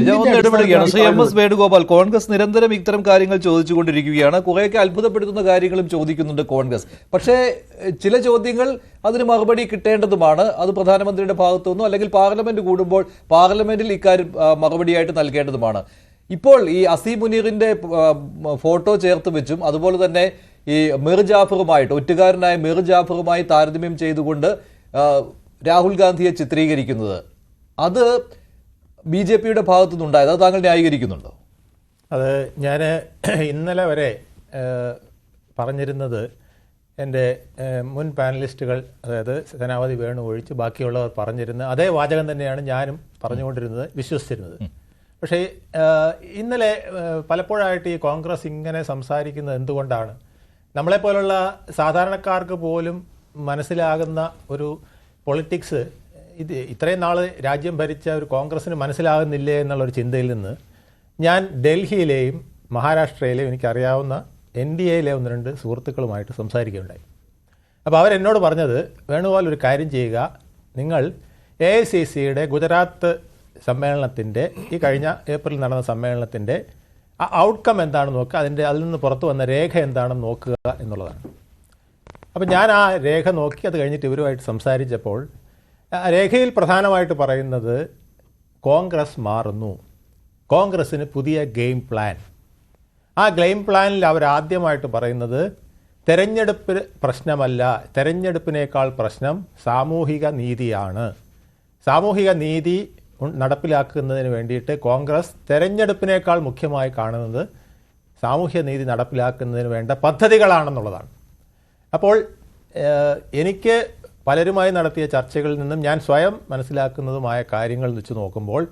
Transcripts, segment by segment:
ശരി ഞാൻ ഒന്ന് എന്തിന്റെ ഇടപെടുകയാണ്. ശ്രീ എം എസ് വേണുഗോപാൽ കോൺഗ്രസ് നിരന്തരം ഇത്തരം കാര്യങ്ങൾ ചോദിച്ചുകൊണ്ടിരിക്കുകയാണ്. കുറേയൊക്കെ അത്ഭുതപ്പെടുത്തുന്ന കാര്യങ്ങളും ചോദിക്കുന്നുണ്ട് കോൺഗ്രസ്. പക്ഷേ ചില ചോദ്യങ്ങൾ അതിന് മറുപടി കിട്ടേണ്ടതുമാണ്. അത് പ്രധാനമന്ത്രിയുടെ ഭാഗത്തുനിന്നും അല്ലെങ്കിൽ പാർലമെന്റ് കൂടുമ്പോൾ പാർലമെന്റിൽ ഇക്കാര്യം മറുപടിയായിട്ട് നൽകേണ്ടതുമാണ്. ഇപ്പോൾ ഈ അസീം മുനീറിന്റെ ഫോട്ടോ ചേർത്ത് വെച്ചും അതുപോലെ തന്നെ ഈ മിർ ജാഫറുമായിട്ട് ഒറ്റുകാരനായ മിർ ജാഫറുമായി താരതമ്യം ചെയ്തുകൊണ്ട് രാഹുൽ ഗാന്ധിയെ ചിത്രീകരിക്കുന്നത്. അത് ബി ജെ പിയുടെ ഭാഗത്തു നിന്നുണ്ടായത് അത് താങ്കൾ ന്യായീകരിക്കുന്നുണ്ടോ? അത് ഞാൻ ഇന്നലെ വരെ പറഞ്ഞിരുന്നത് എന്റെ മുൻ പാനലിസ്റ്റുകൾ അതായത് സേനാപതി വേണു ഒഴിച്ച് ബാക്കിയുള്ളവർ പറഞ്ഞിരുന്നത് അതേ വാചകം തന്നെയാണ് ഞാനും പറഞ്ഞുകൊണ്ടിരുന്നത് വിശ്വസിച്ചിരുന്നത്. പക്ഷേ ഇന്നലെ പലപ്പോഴായിട്ട് ഈ കോൺഗ്രസ് ഇങ്ങനെ സംസാരിക്കുന്നത് എന്തുകൊണ്ടാണ്? നമ്മളെപ്പോലുള്ള സാധാരണക്കാർക്ക് പോലും മനസ്സിലാകുന്ന ഒരു പൊളിറ്റിക്സ് ഇത് ഇത്രയും നാൾ രാജ്യം ഭരിച്ച ഒരു കോൺഗ്രസ്സിന് മനസ്സിലാകുന്നില്ലേ എന്നുള്ളൊരു ചിന്തയിൽ നിന്ന് ഞാൻ ഡൽഹിയിലെയും മഹാരാഷ്ട്രയിലെയും എനിക്കറിയാവുന്ന എൻ ഡി എയിലെ ഒന്ന് രണ്ട് സുഹൃത്തുക്കളുമായിട്ട് സംസാരിക്കുകയുണ്ടായി. അപ്പോൾ അവരെന്നോട് പറഞ്ഞത് വേണുപോലെ ഒരു കാര്യം ചെയ്യുക. നിങ്ങൾ എ ഐ സി സിയുടെ ഗുജറാത്ത് സമ്മേളനത്തിന്റെ ഈ കഴിഞ്ഞ ഏപ്രിൽ നടന്ന സമ്മേളനത്തിന്റെ ആ ഔട്ട്കം എന്താണെന്ന് നോക്കുക. അതിന്റെ അതിൽ നിന്ന് പുറത്തു വന്ന രേഖ എന്താണെന്ന് നോക്കുക എന്നുള്ളതാണ്. അപ്പോൾ ഞാൻ ആ രേഖ നോക്കി അത് കഴിഞ്ഞിട്ട് ഇവരുമായിട്ട് സംസാരിച്ചപ്പോൾ രേഖയിൽ പ്രധാനമായിട്ട് പറയുന്നത് കോൺഗ്രസ് മാറുന്നു. കോൺഗ്രസ്സിന് പുതിയ ഗെയിം പ്ലാൻ. ആ ഗെയിം പ്ലാനിൽ അവർ ആദ്യമായിട്ട് പറയുന്നത് തെരഞ്ഞെടുപ്പ് പ്രശ്നമല്ല തെരഞ്ഞെടുപ്പിനേക്കാൾ പ്രശ്നം സാമൂഹിക നീതിയാണ്. സാമൂഹിക നീതി നടപ്പിലാക്കുന്നതിന് വേണ്ടിയിട്ട് കോൺഗ്രസ് തെരഞ്ഞെടുപ്പിനേക്കാൾ മുഖ്യമായി കാണുന്നത് സാമൂഹ്യ നീതി നടപ്പിലാക്കുന്നതിന് വേണ്ട പദ്ധതികളാണെന്നുള്ളതാണ്. അപ്പോൾ എനിക്ക് പലരുമായി നടത്തിയ ചർച്ചകളിൽ നിന്നും ഞാൻ സ്വയം മനസ്സിലാക്കുന്നതുമായ കാര്യങ്ങൾ വെച്ച് നോക്കുമ്പോൾ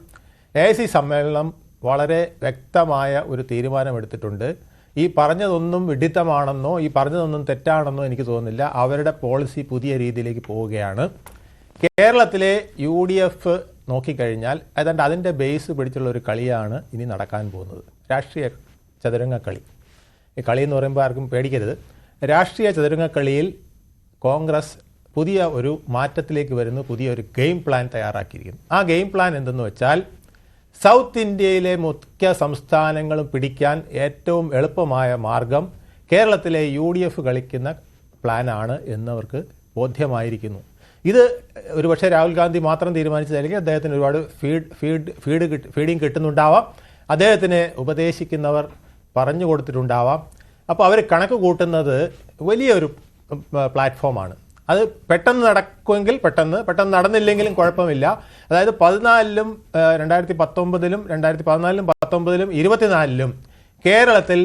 എ സി സമ്മേളനം വളരെ വ്യക്തമായ ഒരു തീരുമാനമെടുത്തിട്ടുണ്ട്. ഈ പറഞ്ഞതൊന്നും വിഡിത്തമാണെന്നോ ഈ പറഞ്ഞതൊന്നും തെറ്റാണെന്നോ എനിക്ക് തോന്നുന്നില്ല. അവരുടെ പോളിസി പുതിയ രീതിയിലേക്ക് പോവുകയാണ്. കേരളത്തിലെ യു ഡി എഫ് നോക്കിക്കഴിഞ്ഞാൽ ഏതാണ്ട് അതിന്റെ ബേസ് പിടിച്ചുള്ള ഒരു കളിയാണ് ഇനി നടക്കാൻ പോകുന്നത്. രാഷ്ട്രീയ ചതുരംഗ കളി ഈ കളി എന്ന് പറയുമ്പോൾ ആർക്കും പേടിക്കരുത്. രാഷ്ട്രീയ ചതുരംഗക്കളിയിൽ കോൺഗ്രസ് പുതിയ ഒരു മാറ്റത്തിലേക്ക് വരുന്നു പുതിയ ഒരു ഗെയിം പ്ലാൻ തയ്യാറാക്കിയിരിക്കുന്നു. ആ ഗെയിം പ്ലാൻ എന്തെന്ന് വെച്ചാൽ സൗത്ത് ഇന്ത്യയിലെ മുഖ്യ സംസ്ഥാനങ്ങളും പിടിക്കാൻ ഏറ്റവും എളുപ്പമായ മാർഗം കേരളത്തിലെ യു ഡി എഫ് കളിക്കുന്ന പ്ലാനാണ് എന്നവർക്ക് ബോധ്യമായിരിക്കുന്നു. ഇത് ഒരുപക്ഷെ രാഹുൽ ഗാന്ധി മാത്രം തീരുമാനിച്ചതായിരിക്കും അദ്ദേഹത്തിന് ഒരുപാട് ഫീഡ് ഫീഡ് ഫീഡ് കിട്ടി ഫീഡിങ് കിട്ടുന്നുണ്ടാവാം. അദ്ദേഹത്തിന് ഉപദേശിക്കുന്നവർ പറഞ്ഞു കൊടുത്തിട്ടുണ്ടാവാം. അപ്പോൾ അവർ കണക്ക് കൂട്ടുന്നത് വലിയൊരു പ്ലാറ്റ്ഫോമാണ്. അത് പെട്ടെന്ന് നടക്കുമെങ്കിൽ പെട്ടെന്ന് പെട്ടെന്ന് നടന്നില്ലെങ്കിലും കുഴപ്പമില്ല. അതായത് പതിനാലിലും രണ്ടായിരത്തി പത്തൊമ്പതിലും രണ്ടായിരത്തി പതിനാലിലും പത്തൊമ്പതിലും ഇരുപത്തിനാലിലും കേരളത്തിൽ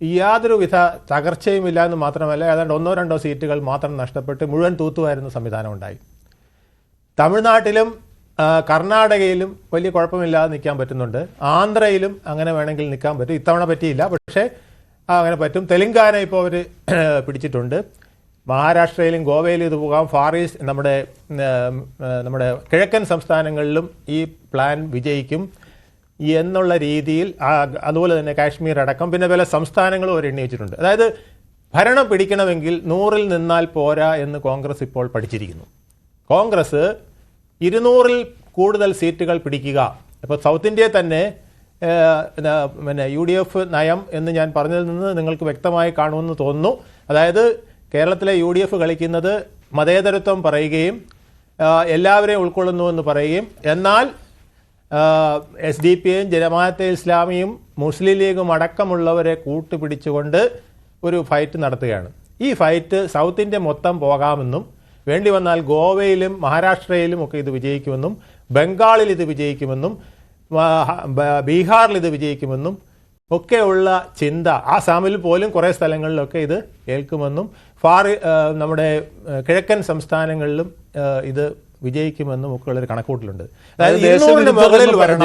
യാതൊരുവിധ തകർച്ചയുമില്ല എന്ന് മാത്രമല്ല ഏതാണ്ട് ഒന്നോ രണ്ടോ സീറ്റുകൾ മാത്രം നഷ്ടപ്പെട്ട് മുഴുവൻ തൂത്തുവായിരുന്ന സംവിധാനം ഉണ്ടായി. തമിഴ്നാട്ടിലും കർണാടകയിലും വലിയ കുഴപ്പമില്ലാതെ നിൽക്കാൻ പറ്റുന്നുണ്ട്. ആന്ധ്രയിലും അങ്ങനെ വേണമെങ്കിൽ നിൽക്കാൻ പറ്റും. ഇത്തവണ പറ്റിയില്ല. പക്ഷേ അങ്ങനെ പറ്റും. തെലങ്കാന ഇപ്പോൾ അവർ പിടിച്ചിട്ടുണ്ട്. മഹാരാഷ്ട്രയിലും ഗോവയിലും ഇത് പോകാം. ഫാർ ഈസ്റ്റ് നമ്മുടെ നമ്മുടെ കിഴക്കൻ സംസ്ഥാനങ്ങളിലും ഈ പ്ലാൻ വിജയിക്കും എന്നുള്ള രീതിയിൽ അതുപോലെ തന്നെ കാശ്മീർ അടക്കം. പിന്നെ പല സംസ്ഥാനങ്ങളും അവർ എണ്ണി വെച്ചിട്ടുണ്ട്. അതായത് ഭരണം പിടിക്കണമെങ്കിൽ നൂറിൽ നിന്നാൽ പോരാ എന്ന് കോൺഗ്രസ് ഇപ്പോൾ പഠിച്ചിരിക്കുന്നു. കോൺഗ്രസ് ഇരുന്നൂറിൽ കൂടുതൽ സീറ്റുകൾ പിടിക്കുക. ഇപ്പോൾ സൗത്ത് ഇന്ത്യയിൽ തന്നെ പിന്നെ യു ഡി എഫ് നയം എന്ന് ഞാൻ പറഞ്ഞതിൽ നിന്ന് നിങ്ങൾക്ക് വ്യക്തമായി കാണുമെന്ന് തോന്നുന്നു. അതായത് കേരളത്തിലെ യു ഡി എഫ് കളിക്കുന്നത് മതേതരത്വം പറയുകയും എല്ലാവരെയും ഉൾക്കൊള്ളുന്നു എന്ന് പറയുകയും. എന്നാൽ എസ് ഡി പിയും ജമാഅത്തെ ഇസ്ലാമിയും മുസ്ലിം ലീഗും അടക്കമുള്ളവരെ കൂട്ടുപിടിച്ചുകൊണ്ട് ഒരു ഫൈറ്റ് നടത്തുകയാണ്. ഈ ഫൈറ്റ് സൗത്ത് ഇന്ത്യ മൊത്തം പോകാമെന്നും വേണ്ടി വന്നാൽ ഗോവയിലും മഹാരാഷ്ട്രയിലും ഒക്കെ ഇത് വിജയിക്കുമെന്നും ബംഗാളിൽ ഇത് വിജയിക്കുമെന്നും ബീഹാറിൽ ഇത് വിജയിക്കുമെന്നും ഒക്കെയുള്ള ചിന്ത. ആസാമിൽ പോലും കുറേ സ്ഥലങ്ങളിലൊക്കെ ഇത് ഏൽക്കുമെന്നും ഫാർ നമ്മുടെ കിഴക്കൻ സംസ്ഥാനങ്ങളിലും ഇത് വിജയിക്കുമെന്ന് ഒക്കെ ഉള്ളൊരു കണക്കൂട്ടിലുണ്ട്. അതായത്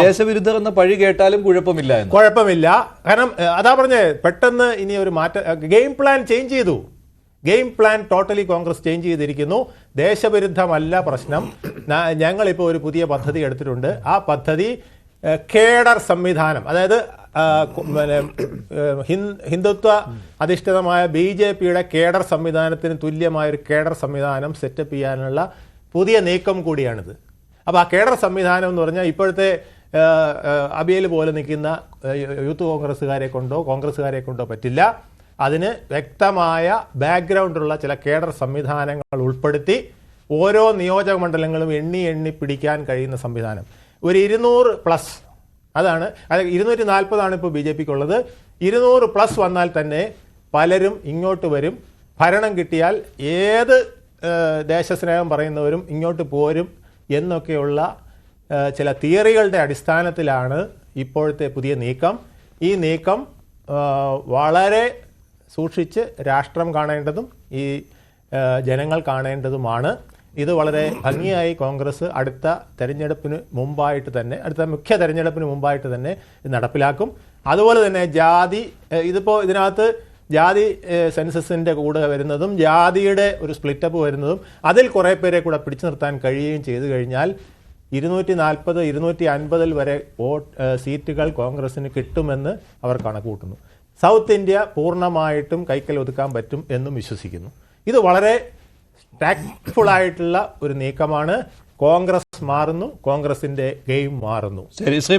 ദേശവിരുദ്ധർ എന്ന പഴി കേട്ടാലും കുഴപ്പമില്ല കുഴപ്പമില്ല. കാരണം അതാ പറഞ്ഞേ പെട്ടെന്ന് ഇനി ഒരു മാറ്റം ഗെയിം പ്ലാൻ ചേഞ്ച് ചെയ്തു. Game plan totally Congress change ചെയ്തിരിക്കുന്നു. ദേശവിരുദ്ധമല്ല പ്രശ്നം. ഞങ്ങളിപ്പോൾ ഒരു പുതിയ പദ്ധതി എടുത്തിട്ടുണ്ട്. ആ പദ്ധതി കേഡർ സംവിധാനം. അതായത് പിന്നെ, ഹിന്ദുത്വ അധിഷ്ഠിതമായ ബി ജെ പിയുടെ കേഡർ സംവിധാനത്തിന് തുല്യമായ ഒരു കേഡർ സംവിധാനം സെറ്റപ്പ് ചെയ്യാനുള്ള പുതിയ നീക്കം കൂടിയാണിത്. അപ്പോൾ ആ കേഡർ സംവിധാനം എന്ന് പറഞ്ഞാൽ ഇപ്പോഴത്തെ അബിയൽ പോലെ നിൽക്കുന്ന യൂത്ത് കോൺഗ്രസ്സുകാരെ കൊണ്ടോ കോൺഗ്രസ്സുകാരെ കൊണ്ടോ പറ്റില്ല. അതിന് വ്യക്തമായ ബാക്ക്ഗ്രൗണ്ടുള്ള ചില കേഡർ സംവിധാനങ്ങൾ ഉൾപ്പെടുത്തി ഓരോ നിയോജക മണ്ഡലങ്ങളും എണ്ണി എണ്ണി പിടിക്കാൻ കഴിയുന്ന സംവിധാനം. ഒരു ഇരുന്നൂറ് പ്ലസ് അതാണ്. അത് ഇരുന്നൂറ്റി നാൽപ്പതാണ് ഇപ്പോൾ ബി ജെ പിക്ക് ഉള്ളത് ഇരുന്നൂറ് പ്ലസ് വന്നാൽ തന്നെ പലരും ഇങ്ങോട്ട് വരും. ഭരണം കിട്ടിയാൽ ഏത് ദേശസ്നേഹം പറയുന്നവരും ഇങ്ങോട്ട് പോരും എന്നൊക്കെയുള്ള ചില തിയറികളുടെ അടിസ്ഥാനത്തിലാണ് ഇപ്പോഴത്തെ പുതിയ നീക്കം. ഈ നീക്കം വളരെ സൂക്ഷിച്ച് രാഷ്ട്രം കാണേണ്ടതും ഈ ജനങ്ങൾ കാണേണ്ടതുമാണ്. ഇത് വളരെ ഭംഗിയായി കോൺഗ്രസ് അടുത്ത തെരഞ്ഞെടുപ്പിന് മുമ്പായിട്ട് തന്നെ അടുത്ത മുഖ്യ തെരഞ്ഞെടുപ്പിന് മുമ്പായിട്ട് തന്നെ നടപ്പിലാക്കും. അതുപോലെ തന്നെ ജാതി ഇതിപ്പോൾ ഇതിപ്പോ ഇതിനകത്ത് ജാതി സെൻസസിന്റെ കൂടെ വരുന്നതും ജാതിയുടെ ഒരു സ്പ്ലിറ്റപ്പ് വരുന്നതും അതിൽ കുറേ പേരെ കൂടെ പിടിച്ചു നിർത്താൻ കഴിയുകയും ചെയ്തു കഴിഞ്ഞാൽ ഇരുന്നൂറ്റി നാൽപ്പത് ഇരുന്നൂറ്റി അൻപതിൽ വരെ വോട്ട് സീറ്റുകൾ കോൺഗ്രസിന് കിട്ടുമെന്ന് അവർ കണക്കുകൂട്ടുന്നു. സൗത്ത് ഇന്ത്യ പൂർണമായിട്ടും കൈക്കൽ ഒതുക്കാൻ പറ്റും എന്നും വിശ്വസിക്കുന്നു. ഇത് വളരെ ടാക്ട്ഫുൾ ആയിട്ടുള്ള ഒരു നീക്കമാണ്. കോൺഗ്രസ് മാറുന്നു. കോൺഗ്രസിന്റെ ഗെയിം മാറുന്നു. ശരി